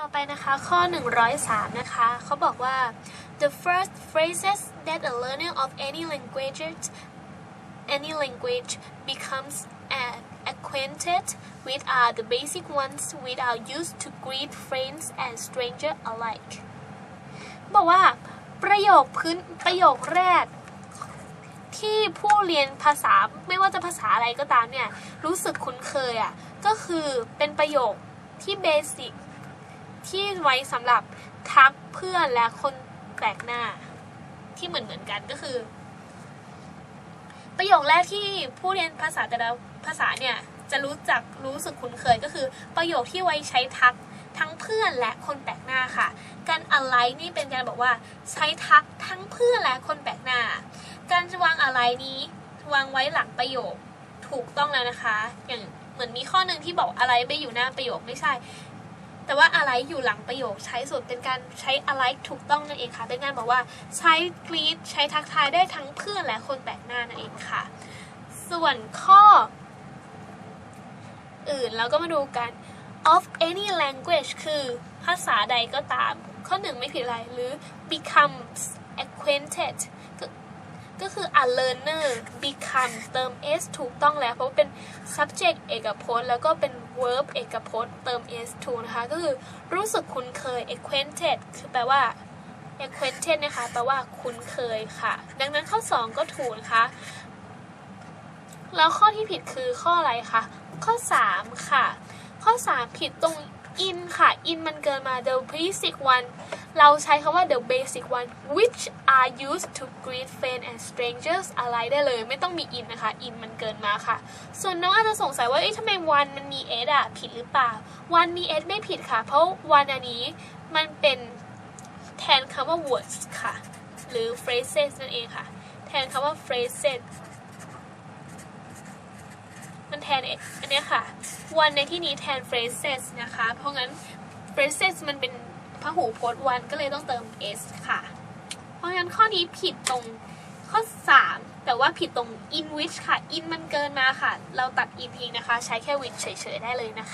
ต่อไปนะคะข้อ 103 นะคะเขาบอกว่า the first phrases that a learner of any language any language becomes a- acquainted with are the basic ones which are used to greet friends and strangers alike บอกว่าประโยคพื้นประโยคแรก ที่ผู้เรียนภาษาไม่ว่าจะภาษาอะไรก็ตามเนี่ย รู้สึกคุ้นเคยอะก็คือเป็นประโยคที่เบสิก ที่ไว้สำหรับทักเพื่อนและคนแปลกหน้า ที่เหมือนเหมือนกันก็คือ ประโยคแรกที่ผู้เรียนภาษาแต่ละภาษาเนี่ยจะรู้จักรู้สึกคุ้นเคยก็คือ ประโยคที่ไว้ใช้ทักทั้งเพื่อนและคนแปลกหน้าค่ะ การ align นี่เป็นการบอกว่าใช้ทักทั้งเพื่อนและคนแปลกหน้า การวาง align นี้วางไว้หลังประโยคถูกต้องแล้วนะคะ อย่างเหมือนมีข้อหนึ่งที่บอกอะไรไม่อยู่หน้าประโยคไม่ใช่ แต่ว่าอะไรอยู่หลังประโยคใช้สุดเป็นการใช้อะไรถูกต้องนั่นเองค่ะ เป็นการบอกว่าใช้กรีดใช้ทักทายได้ทั้งเพื่อนและคนแปลกหน้านั่นเองค่ะ ส่วนข้อ อื่นเราก็มาดูกัน of any language คือภาษาใดก็ตาม ข้อหนึ่งไม่ผิดอะไร หรือ becomes acquainted ก็ก็คือ a learner become เติม s ถูกต้องแล้ว เพราะว่าเป็น subject เอกพจน์ แล้วก็เป็น verb เอกพจน์เติม s ถูนะคะ ก็คือรู้สึกคุ้นเคย acquainted คือแปลว่า acquainted นะคะแปลว่าคุ้นเคยค่ะ ดังนั้นข้อ 2 ก็ถูกนะคะ แล้วข้อที่ผิดคือข้ออะไรคะ ข้อ 3 ค่ะ ข้อ 3 ผิดตรง in ค่ะ in มันเกินมา the basic one เราใช้คำว่า the basic one which are used to greet friends and strangers อะไรได้เลย ไม่ต้องมี in นะคะ in มันเกินมาค่ะ ส่วนน้องอาจจะสงสัยว่าเอ๊ะทำไม one มันมี s อะผิดหรือเปล่า one มี s ไม่ผิดค่ะ เพราะ one อันนี้มันเป็นแทนคำว่า words ค่ะ หรือ phrases นั่นเองค่ะ แทนคำว่า phrases แทนอันเนี้ยค่ะ one ในที่นี้แทน phrases นะคะ เพราะงั้น phrases มันเป็นพหูพจน์ one ก็เลยต้องเติม s ค่ะ เพราะงั้นข้อนี้ผิดตรงข้อ 3 แต่ว่าผิดตรง in which ค่ะ in มันเกินมาค่ะ เราตัด in ทิ้งนะคะ ใช้แค่ which เฉยๆได้เลยนะคะ